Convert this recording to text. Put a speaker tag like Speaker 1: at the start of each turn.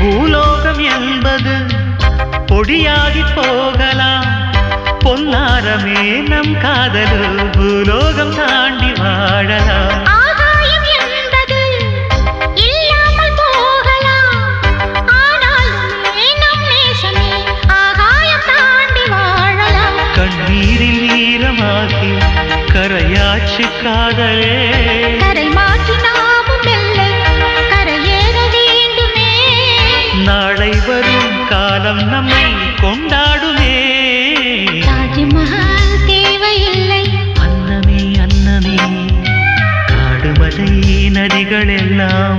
Speaker 1: பூலோகம் என்பது பொடியாகி போகலாம். பொன்னாரமே நம் காதலு பூலோகம் தாண்டி வாழலாம். கண்ணீரில் ஈரமாகி கரையாச்சு காதலே.
Speaker 2: கரை மாற்றி
Speaker 1: காலம் நம்மை கொண்டாடுமே.
Speaker 2: தாஜ்மஹால் தேவையில்லை.
Speaker 1: அன்னமே அன்னமே காடுமலை நதிகள் எல்லாம்